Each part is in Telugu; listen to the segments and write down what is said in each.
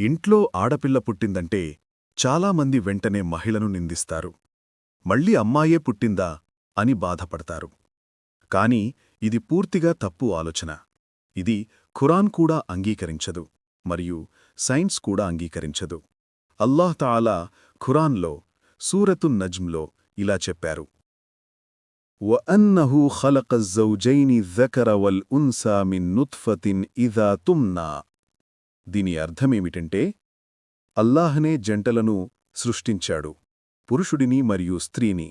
ఇంట్లో ఆడపిల్ల పుట్టిందంటే చాలామంది వెంటనే మహిళను నిందిస్తారు మళ్ళీ అమ్మాయే పుట్టిందా అని బాధపడతారు కాని ఇది పూర్తిగా తప్పు ఆలోచన ఇది ఖురాన్ కూడా అంగీకరించదు మరియు సైన్స్ కూడా అంగీకరించదు అల్లాహ్ తాలా ఖురాన్లో సూరతు నజ్మ్లో ఇలా చెప్పారు وأنه خلق الزوجين الذكر والأنثى من نطفة إذا تمنى దీని అర్థమేమిటంటే అల్లాహనే జంటలను సృష్టించాడు పురుషుడిని మరియు స్త్రీని.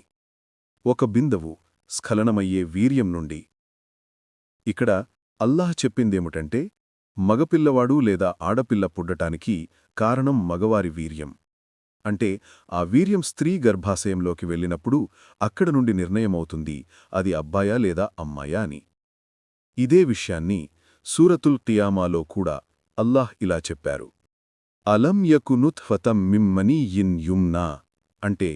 ఒక బిందవు స్ఖలనమయ్యే వీర్యం నుండి. ఇక్కడ అల్లాహ్ చెప్పిందేమిటంటే మగపిల్లవాడు లేదా ఆడపిల్ల పుట్టటానికి కారణం మగవారి వీర్యం. అంటే ఆ వీర్యం స్త్రీ గర్భాశయంలోకి వెళ్ళినప్పుడు అక్కడ నుండి నిర్ణయమవుతుంది అది అబ్బాయా లేదా అమ్మాయా అని. ఇదే విషయాన్ని సూరతుల్ కియామాలో కూడా అల్లాహ్ ఇలా చెప్పారు. అలం యకునుత్ఫతం మిమ్మనీయిన్ యుమ్నా అంటే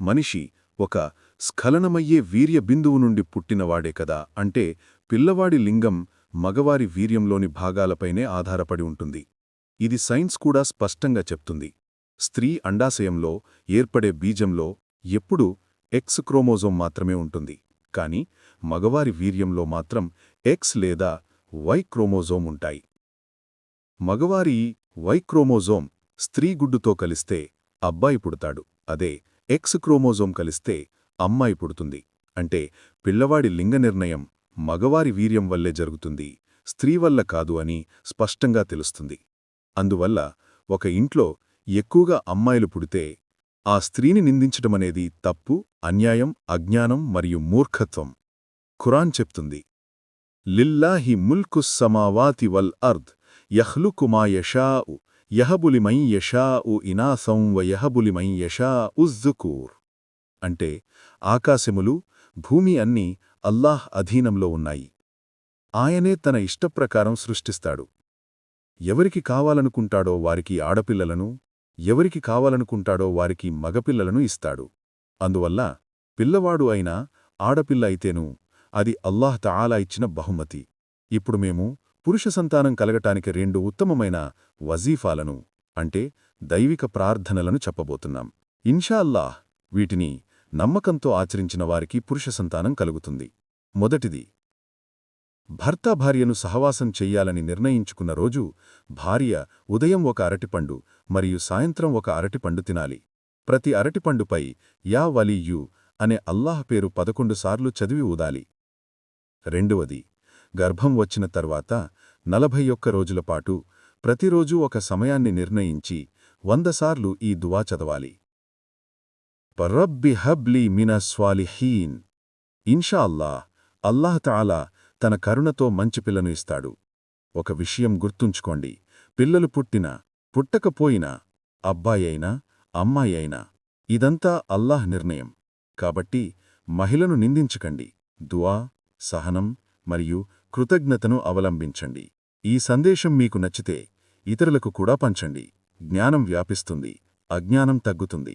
మనిషి ఒక స్ఖలనమయ్యే వీర్య బిందువు నుండి పుట్టినవాడే కదా అంటే పిల్లవాడి లింగం మగవారి వీర్యంలోని భాగాలపైనే ఆధారపడి ఉంటుంది. ఇది సైన్స్ కూడా స్పష్టంగా చెప్తుంది. స్త్రీ అండాశయంలో ఏర్పడే బీజంలో ఎప్పుడూ ఎక్స్ క్రోమోజోమ్ మాత్రమే ఉంటుంది. కాని మగవారి వీర్యంలో మాత్రం ఎక్స్ లేదా వై క్రోమోజోమ్ ఉంటాయి. మగవారి వై క్రోమోజోమ్ స్త్రీ గుడ్డుతో కలిస్తే అబ్బాయి పుడతాడు. అదే ఎక్స్ క్రోమోజోమ్ కలిస్తే అమ్మాయి పుడుతుంది. అంటే పిల్లవాడి లింగ నిర్ణయం మగవారి వీర్యం వల్లే జరుగుతుంది. స్త్రీ వల్ల కాదు అని స్పష్టంగా తెలుస్తుంది. అందువల్ల ఒక ఇంట్లో ఎక్కువగా అమ్మాయిలు పుడితే ఆ స్త్రీని నిందించటమనేది తప్పు అన్యాయం అజ్ఞానం మరియు మూర్ఖత్వం. ఖురాన్ చెప్తుంది. లిల్లాహి ముల్కు సమావాతి వల్ అర్ద్. యహ్లుకుమా యషాఉ యహబులిమై ఉ ఇనాసం వ యహబులిమై యషా ఉజ్జుకూర్ అంటే ఆకాశములు భూమి అన్నీ అల్లాహ్ అధీనంలో ఉన్నాయి. ఆయనే తన ఇష్టప్రకారం సృష్టిస్తాడు. ఎవరికి కావాలనుకుంటాడో వారికి ఆడపిల్లలను ఎవరికి కావాలనుకుంటాడో వారికి మగపిల్లలను ఇస్తాడు. అందువల్ల పిల్లవాడు అయినా ఆడపిల్ల అయితేనూ అది అల్లాహ్ తాలా ఇచ్చిన బహుమతి. ఇప్పుడు మేము పురుష సంతానం కలగటానికి రెండు ఉత్తమమైన వజీఫాలను అంటే దైవిక ప్రార్థనలను చెప్పబోతున్నాం. ఇన్షాల్లాహ్ వీటిని నమ్మకంతో ఆచరించిన వారికి పురుష సంతానం కలుగుతుంది. మొదటిది భర్త భార్యను సహవాసం చెయ్యాలని నిర్ణయించుకున్న రోజు భార్య ఉదయం ఒక అరటిపండు మరియు సాయంత్రం ఒక అరటిపండు తినాలి. ప్రతి అరటిపండుపై యా వలీయు అనే అల్లాహ్ పేరు పదకొండు సార్లు చదివి ఊదాలి. రెండవది గర్భం వచ్చిన తర్వాత నలభై ఒక్క రోజులపాటు ప్రతిరోజూ ఒక సమయాన్ని నిర్ణయించి వందసార్లు ఈ దువా చదవాలి. పర్రబ్బి హబ్లీ మిన స్వాలిహీన్. ఇన్షా అల్లాహ్ అల్లాహ్ తాలా తన కరుణతో మంచి పిల్లను ఇస్తాడు. ఒక విషయం గుర్తుంచుకోండి. పిల్లలు పుట్టినా పుట్టకపోయినా అబ్బాయైనా అయినా ఇదంతా అల్లాహ్ నిర్ణయం. కాబట్టి మహిళను నిందించకండి. దువా సహనం మరియు కృతజ్ఞతను అవలంబించండి. ఈ సందేశం మీకు నచ్చితే ఇతరులకు కూడా పంచండి. జ్ఞానం వ్యాపిస్తుంది. అజ్ఞానం తగ్గుతుంది.